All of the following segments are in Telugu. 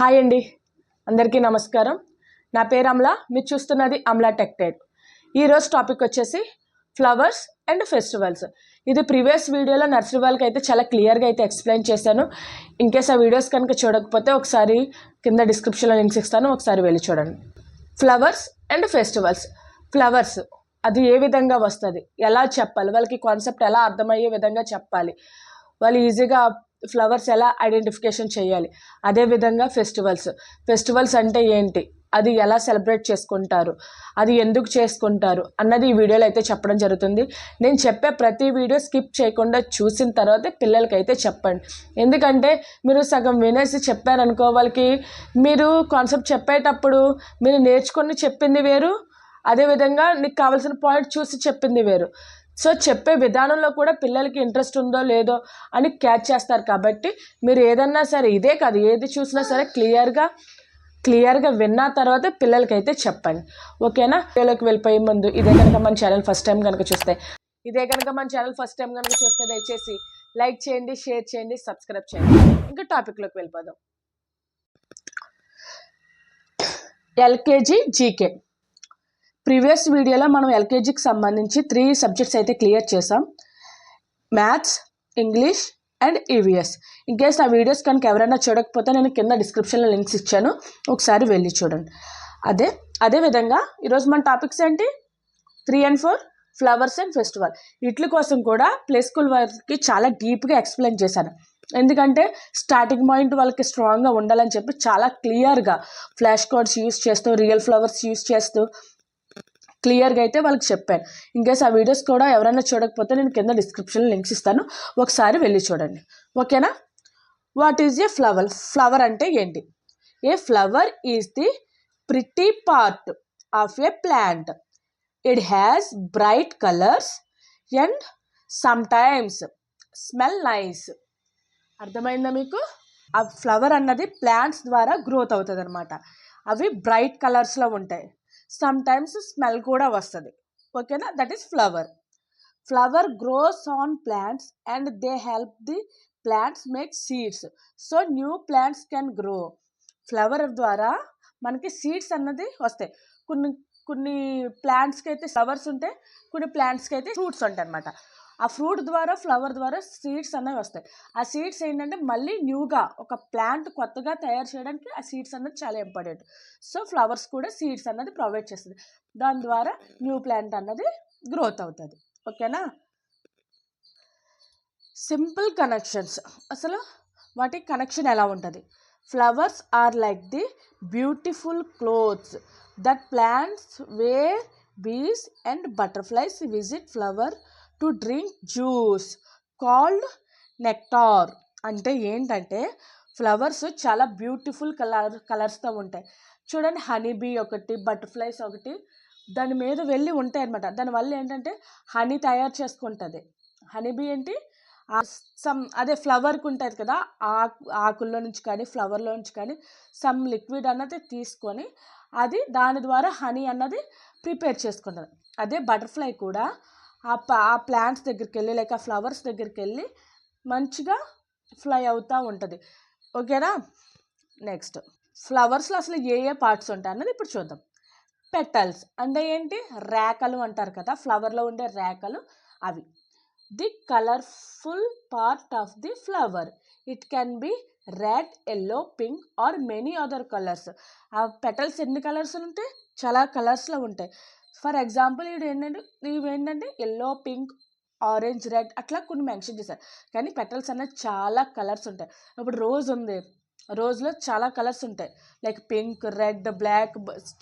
హాయ్ అండి. అందరికీ నమస్కారం. నా పేరు అమలా. మీరు చూస్తున్నది అమలా టెక్టైడ్ ఈరోజు టాపిక్ వచ్చేసి ఫ్లవర్స్ అండ్ ఫెస్టివల్స్. ఇది ప్రీవియస్ వీడియోలో నర్సరీ వాళ్ళకి అయితే చాలా క్లియర్గా అయితే ఎక్స్ప్లెయిన్ చేశాను. ఇన్ కేస్ ఆ వీడియోస్ కనుక చూడకపోతే ఒకసారి కింద డిస్క్రిప్షన్లో లింక్స్ ఇస్తాను. ఒకసారి వెళ్ళి చూడండి. Flowers and festivals. ఫ్లవర్స్ అది ఏ విధంగా వస్తుంది? ఎలా చెప్పాలి? వాళ్ళకి కాన్సెప్ట్ ఎలా అర్థమయ్యే విధంగా చెప్పాలి? వాళ్ళు ఈజీగా ఫ్లవర్స్ ఎలా ఐడెంటిఫికేషన్ చేయాలి? అదేవిధంగా ఫెస్టివల్స్. ఫెస్టివల్స్ అంటే ఏంటి? అది ఎలా సెలబ్రేట్ చేసుకుంటారు? అది ఎందుకు చేసుకుంటారు? అన్నది ఈ వీడియోలో అయితే చెప్పడం జరుగుతుంది. నేను చెప్పే ప్రతి వీడియో స్కిప్ చేయకుండా చూసిన తర్వాత పిల్లలకి అయితే చెప్పండి. ఎందుకంటే మీరు సగం వినేసి చెప్పారనుకో వాళ్ళకి మీరు కాన్సెప్ట్ చెప్పేటప్పుడు మీరు నేర్చుకొని చెప్పింది వేరు. అదేవిధంగా నీకు కావాల్సిన పాయింట్ చూసి చెప్పింది వేరు. సో చెప్పే విధానంలో కూడా పిల్లలకి ఇంట్రెస్ట్ ఉందో లేదో అని క్యాచ్ చేస్తారు కాబట్టి మీరు ఏదన్నా సరే ఇదే కాదు ఏది చూసినా సరే క్లియర్గా క్లియర్గా విన్న తర్వాత పిల్లలకైతే చెప్పండి. ఓకేనా? పిల్లలకు వెళ్ళిపోయే ముందు ఇదే కనుక మన ఛానల్ ఫస్ట్ టైం కనుక చూస్తే ఇదే కనుక మన ఛానల్ ఫస్ట్ టైం కనుక చూస్తే దయచేసి లైక్ చేయండి షేర్ చేయండి సబ్స్క్రైబ్ చేయండి. ఇంకా టాపిక్లోకి వెళ్ళిపోదాం. LKG GK. ప్రీవియస్ వీడియోలో మనం ఎల్కేజీకి సంబంధించి త్రీ సబ్జెక్ట్స్ అయితే క్లియర్ చేసాం maths English and EVS in case ఆ వీడియోస్ కనుక ఎవరైనా చూడకపోతే నేను కింద డిస్క్రిప్షన్లో లింక్స్ ఇచ్చాను. ఒకసారి వెళ్ళి చూడండి. అదే అదేవిధంగా ఈరోజు మన టాపిక్స్ ఏంటి? Three and four flowers and festival వీటి కోసం కూడా ప్లే స్కూల్ వారికి చాలా డీప్గా ఎక్స్ప్లెయిన్ చేశాను. ఎందుకంటే స్టార్టింగ్ పాయింట్ వాళ్ళకి స్ట్రాంగ్గా ఉండాలని చెప్పి చాలా క్లియర్గా ఫ్లాష్ కార్డ్స్ యూస్ చేస్తూ రియల్ ఫ్లవర్స్ యూస్ చేస్తూ క్లియర్గా అయితే వాళ్ళకి చెప్పాను. ఇంకేస్ ఆ వీడియోస్ కూడా ఎవరైనా చూడకపోతే నేను కింద డిస్క్రిప్షన్లో లింక్స్ ఇస్తాను. ఒకసారి వెళ్ళి చూడండి. ఓకేనా? What is a flower flower అంటే ఏంటి? A flower is the pretty part of a plant it has bright colours and sometimes smell nice అర్థమైందా మీకు? ఆ ఫ్లవర్ అన్నది ప్లాంట్స్ ద్వారా గ్రోత్ అవుతుంది అనమాట అవి బ్రైట్ కలర్స్లో ఉంటాయి. సమ్ టైమ్స్ స్మెల్ కూడా వస్తుంది. ఓకేనా? That is flower flower grows on plants and they help the plants make seeds so new plants can grow flower ద్వారా మనకి సీడ్స్ అన్నది వస్తాయి. కొన్ని కొన్ని ప్లాంట్స్కి అయితే ఫ్లవర్స్ ఉంటాయి కొన్ని ప్లాంట్స్కి అయితే ఫ్రూట్స్ ఉంటాయి అనమాట ఆ ఫ్రూట్ ద్వారా ఫ్లవర్ ద్వారా సీడ్స్ అనేవి వస్తాయి. ఆ సీడ్స్ ఏంటంటే మళ్ళీ న్యూగా ఒక ప్లాంట్ కొత్తగా తయారు చేయడానికి ఆ సీడ్స్ అన్నది చాలా ఇంపార్టెంట్. సో ఫ్లవర్స్ కూడా సీడ్స్ అన్నది ప్రొవైడ్ చేస్తుంది. దాని ద్వారా న్యూ ప్లాంట్ అన్నది గ్రోత్ అవుతుంది. ఓకేనా? Simple connections. అసలు వాటి కనెక్షన్ ఎలా ఉంటుంది? Flowers are like the beautiful clothes that plants wear bees and butterflies visit flower to drink juice called nectar. అంటే ఏంటంటే ఫ్లవర్స్ చాలా బ్యూటిఫుల్ కలర్ కలర్స్తో ఉంటాయి. చూడండి హనీ బీ ఒకటి బటర్ఫ్లైస్ ఒకటి దాని మీద వెళ్ళి ఉంటాయి అనమాట దానివల్ల ఏంటంటే హనీ తయారు చేసుకుంటుంది. హనీ బీ ఏంటి? సమ్ అదే ఫ్లవర్కి ఉంటుంది కదా ఆకు ఆకుల్లో నుంచి కానీ ఫ్లవర్లో నుంచి కానీ సమ్ లిక్విడ్ అన్నది తీసుకొని అది దాని ద్వారా హనీ అన్నది ప్రిపేర్ చేసుకుంటుంది. అదే బటర్ఫ్లై కూడా ఆ ఆ ప్లాంట్స్ దగ్గరికి వెళ్ళి లేక ఆ ఫ్లవర్స్ దగ్గరికి వెళ్ళి మంచిగా ఫ్లై అవుతూ ఉంటుంది. ఓకేనా? నెక్స్ట్. ఫ్లవర్స్లో అసలు ఏ ఏ పార్ట్స్ ఉంటాయి అన్నది ఇప్పుడు చూద్దాం. పెటల్స్ అంటే ఏంటి? రేకలు అంటారు కదా ఫ్లవర్లో ఉండే రేకలు అవి. The colourful part of the flower. It can be red yellow pink or many other colours. ఆ పెటల్స్ ఎన్ని కలర్స్ ఉంటాయి? చాలా కలర్స్లో ఉంటాయి. ఫర్ ఎగ్జాంపుల్ ఇవి ఏంటంటే ఇవి ఏంటంటే ఎల్లో పింక్ ఆరెంజ్ రెడ్ అట్లా కొన్ని మెన్షన్ చేశారు. కానీ పెటల్స్ అనేది చాలా కలర్స్ ఉంటాయి. ఇప్పుడు రోజ్ ఉంది. రోజ్లో చాలా కలర్స్ ఉంటాయి. లైక్ పింక్ రెడ్ బ్లాక్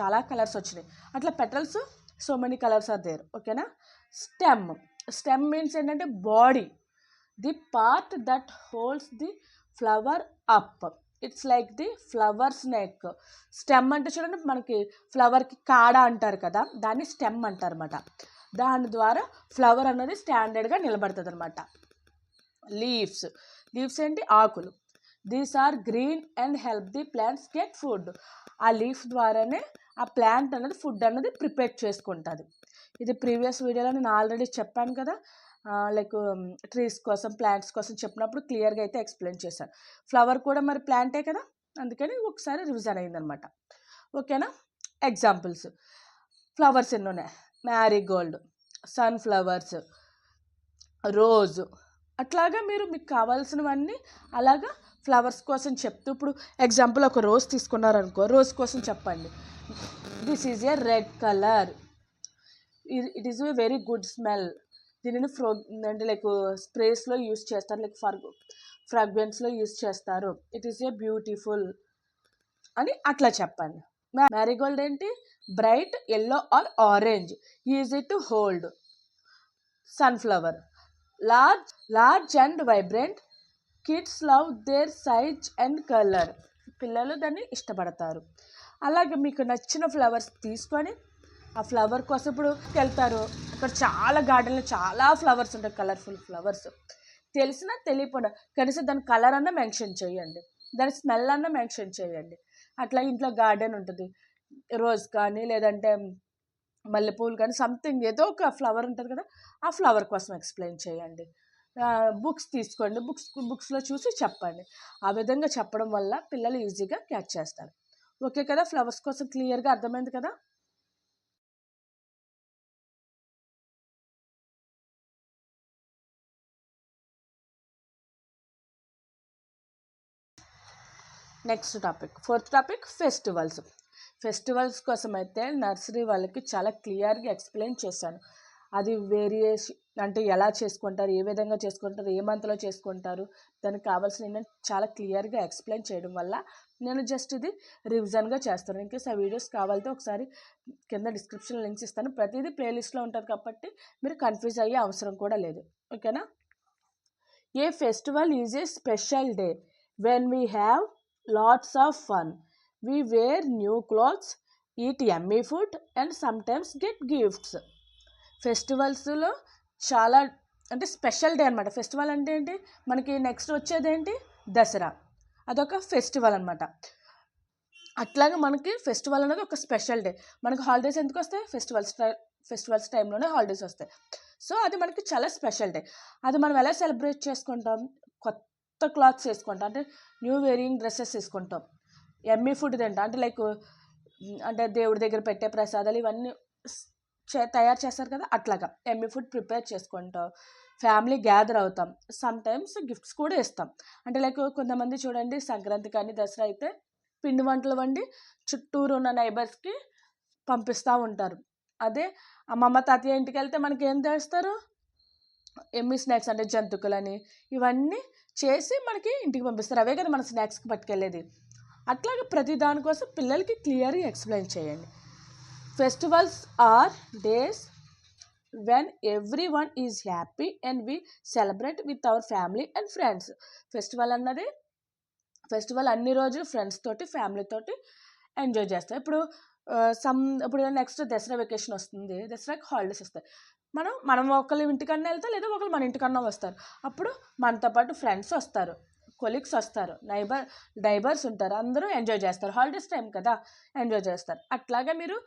చాలా కలర్స్ వచ్చినాయి. అట్లా petals so many colours are there. ఓకేనా? స్టెమ్. స్టెమ్ మీన్స్ ఏంటంటే body. The part that holds the flower up. It's like the flower's neck stem అంటే చూడండి మనకి ఫ్లవర్కి కాడ అంటారు కదా దాన్ని స్టెమ్ అంటారు అనమాట దాని ద్వారా ఫ్లవర్ అనేది స్టాండర్డ్గా నిలబడుతుంది అనమాట లీవ్స్ లీవ్స్ ఏంటి? ఆకులు. These are green and help the plants get food ఆ లీఫ్ ద్వారానే ఆ ప్లాంట్ అనేది ఫుడ్ అనేది ప్రిపేర్ చేసుకుంటుంది. ఇది ప్రీవియస్ వీడియోలో నేను ఆల్రెడీ చెప్పాను కదా లైక్ ట్రీస్ కోసం ప్లాంట్స్ కోసం చెప్పినప్పుడు క్లియర్గా అయితే ఎక్స్ప్లెయిన్ చేశాను ఫ్లవర్ కూడా మరి ప్లాంటే కదా? అందుకని ఒకసారి రివిజన్ అయిందనమాట ఓకేనా? ఎగ్జాంపుల్స్. ఫ్లవర్స్ ఎన్ని ఉన్నాయి? మ్యారీగోల్డ్ సన్ఫ్లవర్స్ రోజు. అట్లాగా మీరు మీకు కావాల్సినవన్నీ అలాగా ఫ్లవర్స్ కోసం చెప్తూ ఇప్పుడు ఎగ్జాంపుల్ ఒక రోజ్ తీసుకున్నారనుకో రోజ్ కోసం చెప్పండి. This is a red colour. It is a very good smell. దీనిని ఫ్రో అంటే లైక్ స్ప్రేస్లో యూస్ చేస్తారు. లైక్ ఫర్ ఫ్రాగ్రెన్స్లో యూస్ చేస్తారు. ఇట్ ఈస్ ఏ బ్యూటిఫుల్ అని అట్లా చెప్పండి. మ్యారీగోల్డ్ ఏంటి? Bright yellow or orange easy to hold sunflower large large and vibrant kids love their size and colour పిల్లలు దాన్ని ఇష్టపడతారు. అలాగే మీకు నచ్చిన ఫ్లవర్స్ తీసుకొని ఆ ఫ్లవర్ కోసం ఇప్పుడు వెళ్తారు. అక్కడ చాలా గార్డెన్లో చాలా ఫ్లవర్స్ ఉంటాయి. Colourful flowers. తెలిసినా తెలియకుండా కనీసం దాని కలర్ అన్న మెన్షన్ చేయండి. దాని స్మెల్ అన్న మెన్షన్ చేయండి. అట్లా ఇంట్లో గార్డెన్ ఉంటుంది. రోజ్ కానీ లేదంటే మల్లెపూలు కానీ సంథింగ్ ఏదో ఒక ఫ్లవర్ ఉంటుంది కదా ఆ ఫ్లవర్ కోసం ఎక్స్ప్లెయిన్ చేయండి. బుక్స్ తీసుకోండి. బుక్స్ బుక్స్లో చూసి చెప్పండి. ఆ విధంగా చెప్పడం వల్ల పిల్లలు ఈజీగా క్యాచ్ చేస్తారు. ఓకే కదా? ఫ్లవర్స్ కోసం క్లియర్గా అర్థమైంది కదా? Next topic. Fourth topic festivals. Festivals కోసం అయితే నర్సరీ వాళ్ళకి చాలా క్లియర్గా ఎక్స్ప్లెయిన్ చేశాను. అది వేరియేషన్ అంటే ఎలా చేసుకుంటారు ఏ విధంగా చేసుకుంటారు ఏ మంత్లో చేసుకుంటారు దానికి కావాల్సిన చాలా క్లియర్గా ఎక్స్ప్లెయిన్ చేయడం వల్ల నేను జస్ట్ ఇది రివిజన్గా చేస్తాను. ఇంకేస్ ఆ వీడియోస్ కావాలంటే ఒకసారి కింద డిస్క్రిప్షన్ లింక్స్ ఇస్తాను. ప్రతిదీ ప్లేలిస్ట్లో ఉంటుంది కాబట్టి మీరు కన్ఫ్యూజ్ అయ్యే అవసరం కూడా లేదు. ఓకేనా? A festival is a special day? When we have lots of fun we wear new clothes eat yummy food and sometimes get gifts ఫెస్టివల్స్లో చాలా అంటే స్పెషల్ డే అనమాట ఫెస్టివల్ అంటే ఏంటి? మనకి నెక్స్ట్ వచ్చేది ఏంటి? దసరా. అదొక ఫెస్టివల్ అనమాట అట్లాగే మనకి ఫెస్టివల్ అనేది ఒక స్పెషల్ డే మనకి హాలిడేస్ ఎందుకు వస్తాయి? ఫెస్టివల్స్ ఫెస్టివల్స్ టైంలోనే హాలిడేస్ వస్తాయి. సో అది మనకి చాలా స్పెషల్ డే అది మనం ఎలా సెలబ్రేట్ చేసుకుంటాం? కొత్త క్లాత్స్ వేసుకుంటాం. అంటే న్యూ వేరింగ్ డ్రెస్సెస్ వేసుకుంటాం. ఎమ్మీ ఫుడ్ తింటాం. అంటే లైక్ అంటే దేవుడి దగ్గర పెట్టే ప్రసాదాలు ఇవన్నీ చే తయారు చేస్తారు కదా అట్లాగా. ఎమ్మీ ఫుడ్ ప్రిపేర్ చేసుకుంటాం. ఫ్యామిలీ గ్యాదర్ అవుతాం. సమ్ టైమ్స్ గిఫ్ట్స్ కూడా ఇస్తాం. అంటే లైక్ కొంతమంది చూడండి సంక్రాంతి కానీ దసరా అయితే పిండి వంటలు వండి చుట్టూరు ఉన్న నైబర్స్కి పంపిస్తూ ఉంటారు. అదే అమ్మమ్మ తాతయ్య ఇంటికి వెళ్తే మనకి ఏం చేస్తారు ఎమ్మి స్నాక్స్ అంటే జంతుకులని ఇవన్నీ చేసి మనకి ఇంటికి పంపిస్తారు. అవే కదా మన స్నాక్స్కి పట్టుకెళ్ళేది. అట్లాగే ప్రతి దానికోసం పిల్లలకి క్లియర్గా ఎక్స్ప్లెయిన్ చేయండి. Festivals are days when every one is happy and we celebrate with our family and friends festival అన్నది ఫెస్టివల్ అన్ని రోజులు ఫ్రెండ్స్ తోటి ఫ్యామిలీ తోటి ఎంజాయ్ చేస్తాం. ఇప్పుడు సమ్ ఇప్పుడు నెక్స్ట్ దసరా వెకేషన్ వస్తుంది. దసరాకి హాలిడేస్ వస్తాయి. మనం మనం ఒకళ్ళ ఇంటికన్నా వెళ్తాం లేదా ఒకళ్ళు మన ఇంటికన్నా వస్తారు. అప్పుడు మనతో పాటు ఫ్రెండ్స్ వస్తారు కొలీగ్స్ వస్తారు నైబర్ నైబర్స్ ఉంటారు అందరూ ఎంజాయ్ చేస్తారు. హాలిడేస్ టైం కదా ఎంజాయ్ చేస్తారు. అట్లాగే మీరు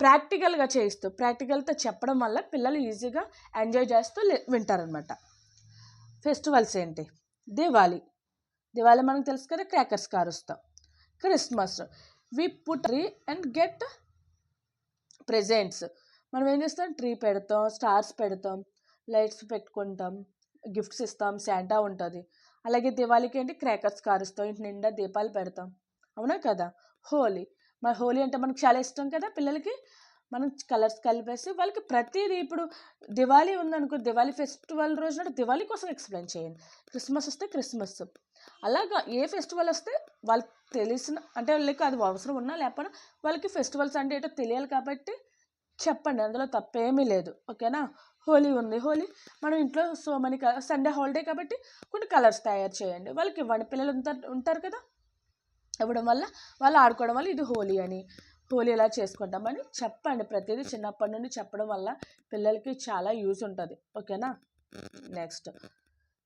ప్రాక్టికల్గా చేయిస్తూ ప్రాక్టికల్తో చెప్పడం వల్ల పిల్లలు ఈజీగా ఎంజాయ్ చేస్తూ వింటారనమాట. ఫెస్టివల్స్ ఏంటి? దివాళీ. దివాళీ మనకు తెలుసు కదా crackers కారుస్తాం. Christmas. We put tree and get presents. మనం ఏం చేస్తాం? ట్రీ పెడతాం స్టార్స్ పెడతాం లైట్స్ పెట్టుకుంటాం గిఫ్ట్స్ ఇస్తాం శాంటా ఉంటుంది. అలాగే దివాళీకి ఏంటి? క్రాకర్స్ కారుస్తాం ఇంటి నిండా దీపాలు పెడతాం. అవునా కదా? హోలీ. మరి హోలీ అంటే మనకు చాలా ఇష్టం కదా పిల్లలకి? మనం కలర్స్ కలిపేసి వాళ్ళకి ప్రతిదీ ఇప్పుడు దివాళీ ఉందనుకో దివాళీ ఫెస్టివల్ రోజున దివాళీ కోసం ఎక్స్ప్లెయిన్ చేయండి. క్రిస్మస్ వస్తే క్రిస్మస్. అలాగా ఏ ఫెస్టివల్ వస్తే వాళ్ళకి తెలిసిన అంటే వాళ్ళకి అది అవసరం ఉన్నా లేకపోయినా వాళ్ళకి ఫెస్టివల్స్ అంటే ఏంటో తెలియాలి కాబట్టి చెప్పండి అందులో తప్పేమీ లేదు. ఓకేనా? హోలీ ఉంది. హోలీ మనం ఇంట్లో సో మనీ సండే హాలిడే కాబట్టి కొన్ని కలర్స్ తయారు చేయండి. వాళ్ళకి ఇవ్వండి. పిల్లలు ఉంటారు ఉంటారు కదా? ఇవ్వడం వల్ల వాళ్ళు ఆడుకోవడం వల్ల ఇది హోలీ అని హోలీ ఎలా చేసుకుంటామని చెప్పండి. ప్రతిదీ చిన్నప్పటి నుండి చెప్పడం వల్ల పిల్లలకి చాలా యూజ్ ఉంటుంది. ఓకేనా? Next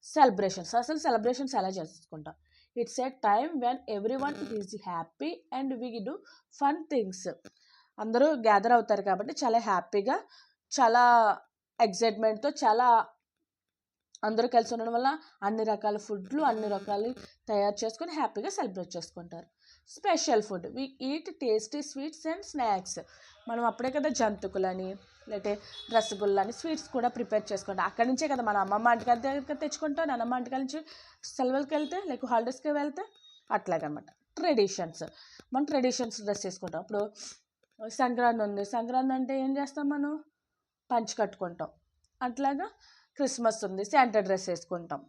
celebrations. అసలు సెలబ్రేషన్స్ ఎలా చేసుకుంటాం? It's a time when every one is happy and we do fun things. అందరూ గ్యాదర్ అవుతారు కాబట్టి చాలా హ్యాపీగా చాలా ఎగ్జైట్మెంట్తో చాలా అందరూ కలిసి ఉండడం వల్ల అన్ని రకాల ఫుడ్లు అన్ని రకాలు తయారు చేసుకొని హ్యాపీగా సెలబ్రేట్ చేసుకుంటారు. Special food we eat tasty sweets and snacks మనం అప్పుడే కదా జంతుకులని లేకపోతే రసగుల్లని స్వీట్స్ కూడా ప్రిపేర్ చేసుకుంటాం. అక్కడి నుంచే కదా మన అమ్మమ్మ అంటికాల దగ్గర తెచ్చుకుంటాం నాన్నమ్మ అంటికాల నుంచి సెలవులకి వెళ్తే లేక హాలిడేస్కి వెళ్తే అట్లాగనమాట. ట్రెడిషన్స్ మనం ట్రెడిషన్స్ డ్రెస్ చేసుకుంటాం. అప్పుడు సంక్రాంతి ఉంది. సంక్రాంతి అంటే ఏం చేస్తాం మనం? పంచి కట్టుకుంటాం. అట్లాగా క్రిస్మస్ ఉంది శాంటా డ్రెస్ వేసుకుంటాం.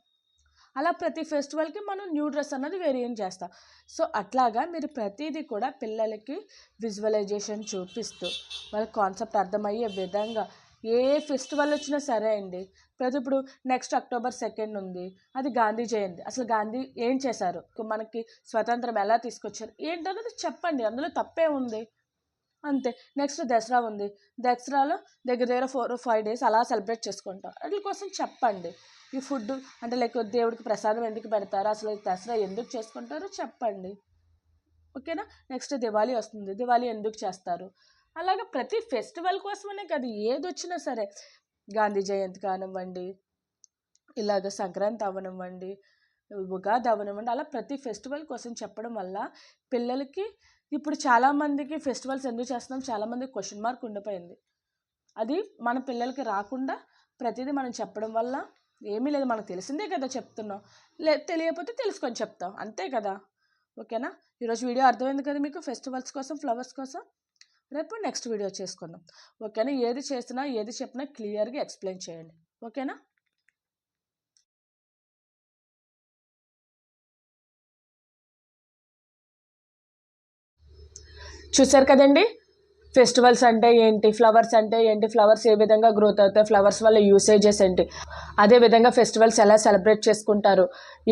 అలా ప్రతి ఫెస్టివల్కి మనం న్యూ డ్రెస్ అన్నది వేరియం చేస్తాం. సో అట్లాగా మీరు ప్రతిదీ కూడా పిల్లలకి విజువలైజేషన్ చూపిస్తూ వాళ్ళ కాన్సెప్ట్ అర్థమయ్యే విధంగా ఏ ఫెస్టివల్ వచ్చినా సరే అండి. ప్రతి ఇప్పుడు నెక్స్ట్ అక్టోబర్ సెకండ్ ఉంది అది గాంధీ జయంతి. అసలు గాంధీ ఏం చేశారు? మనకి స్వతంత్రం ఎలా తీసుకొచ్చారు? ఏంటన్నది చెప్పండి. అందులో తప్పే ఉంది. అంతే. నెక్స్ట్ దసరా ఉంది. దసరాలో దగ్గర దగ్గర ఫోర్ ఫైవ్ డేస్ అలా సెలబ్రేట్ చేసుకుంటాం. వాటి కోసం చెప్పండి. ఈ ఫుడ్ అంటే లైక్ దేవుడికి ప్రసాదం ఎందుకు పెడతారు? అసలు దసరా ఎందుకు చేసుకుంటారో? చెప్పండి. ఓకేనా నెక్స్ట్ దివాళీ వస్తుంది. దివాళీ ఎందుకు చేస్తారు? అలాగే ప్రతి ఫెస్టివల్ కోసమనే కాదు ఏది వచ్చినా సరే. గాంధీ జయంతి కానివ్వండి ఇలాగ సంక్రాంతి అవ్వనివ్వండి ఉగాది అవనివ్వండి అలా ప్రతి ఫెస్టివల్ కోసం చెప్పడం వల్ల పిల్లలకి ఇప్పుడు చాలామందికి ఫెస్టివల్స్ ఎందుకు చేస్తున్నాం? చాలామంది క్వశ్చన్ మార్క్ ఉండిపోయింది. అది మన పిల్లలకి రాకుండా ప్రతిదీ మనం చెప్పడం వల్ల ఏమీ లేదు. మనకు తెలిసిందే కదా చెప్తున్నాం. లే తెలియకపోతే తెలుసుకొని చెప్తాం. అంతే కదా. ఓకేనా? ఈరోజు వీడియో అర్థమైంది కదా మీకు? ఫెస్టివల్స్ కోసం ఫ్లవర్స్ కోసం? రేపు నెక్స్ట్ వీడియో చేసుకుందాం. ఓకేనా? ఏది చేసినా ఏది చెప్పినా క్లియర్గా ఎక్స్ప్లెయిన్ చేయండి. ఓకేనా? చూసారు కదండి? ఫెస్టివల్స్ అంటే ఏంటి? ఫ్లవర్స్ అంటే ఏంటి? ఫ్లవర్స్ ఏ విధంగా గ్రోత్ అవుతాయి? ఫ్లవర్స్ వల్ల యూసేజెస్ ఏంటి? అదే విధంగా ఫెస్టివల్స్ ఎలా సెలబ్రేట్ చేసుకుంటారు?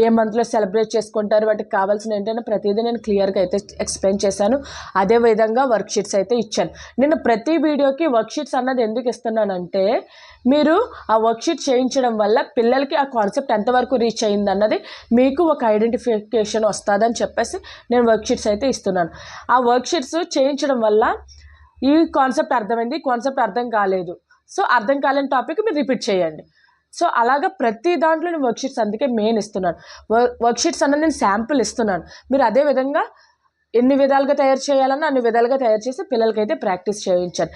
ఏ మంత్లో సెలబ్రేట్ చేసుకుంటారు? వాటికి కావాల్సిన ఏంటంటే ప్రతిదీ నేను క్లియర్గా అయితే ఎక్స్ప్లెయిన్ చేశాను. అదే విధంగా వర్క్షీట్స్ అయితే ఇచ్చాను. నేను ప్రతి వీడియోకి వర్క్షీట్స్ అన్నది ఎందుకు ఇస్తున్నానంటే మీరు ఆ వర్క్ షీట్ చేయించడం వల్ల పిల్లలకి ఆ కాన్సెప్ట్ ఎంతవరకు రీచ్ అయింది అన్నది మీకు ఒక ఐడెంటిఫికేషన్ వస్తుందని చెప్పేసి నేను వర్క్షీట్స్ అయితే ఇస్తున్నాను. ఆ వర్క్షీట్స్ చేయించడం వల్ల ఈ కాన్సెప్ట్ అర్థమైంది ఈ కాన్సెప్ట్ అర్థం కాలేదు. సో అర్థం కాలేని టాపిక్ మీరు రిపీట్ చేయండి. సో అలాగా ప్రతి దాంట్లో నేను వర్క్షీట్స్ అందుకే మెయిన్ ఇస్తున్నాను. వర్క్షీట్స్ అన్నది నేను శాంపుల్ ఇస్తున్నాను. మీరు అదే విధంగా ఎన్ని విధాలుగా తయారు చేయాలన్నా అన్ని విధాలుగా తయారు చేసి పిల్లలకైతే ప్రాక్టీస్ చేయించాను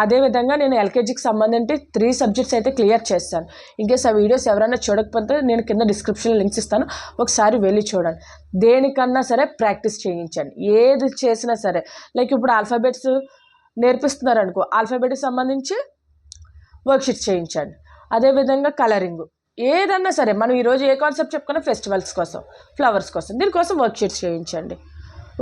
అదేవిధంగా నేను ఎల్కేజీకి సంబంధించి త్రీ సబ్జెక్ట్స్ అయితే క్లియర్ చేస్తాను. ఇంకేస్ ఆ వీడియోస్ ఎవరైనా చూడకపోతే నేను కింద డిస్క్రిప్షన్లో లింక్స్ ఇస్తాను. ఒకసారి వెళ్ళి చూడండి. దేనికన్నా సరే ప్రాక్టీస్ చేయించండి. ఏది చేసినా సరే. లైక్ ఇప్పుడు ఆల్ఫాబెట్స్ నేర్పిస్తున్నారు అనుకో ఆల్ఫాబెట్కి సంబంధించి వర్క్షీట్ చేయించండి. అదేవిధంగా కలరింగ్. ఏదన్నా సరే మనం ఈరోజు ఏ కాన్సెప్ట్ చెప్పుకున్నా ఫెస్టివల్స్ కోసం ఫ్లవర్స్ కోసం దీనికోసం వర్క్షీట్స్ చేయించండి.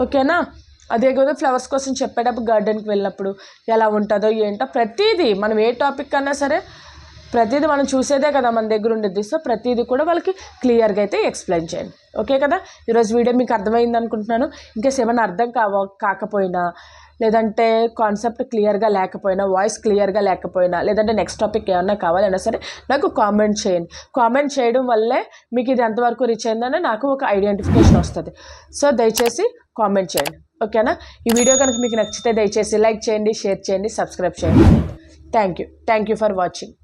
ఓకేనా? అదే కదా ఫ్లవర్స్ కోసం చెప్పేటప్పుడు గార్డెన్కి వెళ్ళినప్పుడు ఎలా ఉంటుందో ఏంటో ప్రతిదీ మనం ఏ టాపిక్ అన్నా సరే ప్రతిదీ మనం చూసేదే కదా మన దగ్గర ఉండేది. సో ప్రతిదీ కూడా వాళ్ళకి క్లియర్గా అయితే ఎక్స్ప్లెయిన్ చేయండి. ఓకే కదా? ఈరోజు వీడియో మీకు అర్థమైంది అనుకుంటున్నాను. ఇంకేస్ ఏమైనా అర్థం కావ కాకపోయినా లేదంటే కాన్సెప్ట్ క్లియర్గా లేకపోయినా వాయిస్ క్లియర్గా లేకపోయినా లేదంటే నెక్స్ట్ టాపిక్ ఏమన్నా కావాలన్నా సరే నాకు కామెంట్ చేయండి. కామెంట్ చేయడం వల్లే మీకు ఇది ఎంతవరకు రీచ్ అయిందని నాకు ఒక ఐడెంటిఫికేషన్ వస్తుంది. సో దయచేసి కామెంట్ చేయండి. ఓకేనా ఈ వీడియో కనుక మీకు నచ్చితే దయచేసి లైక్ చేయండి షేర్ చేయండి సబ్స్క్రైబ్ చేయండి. Thank you thank you for watching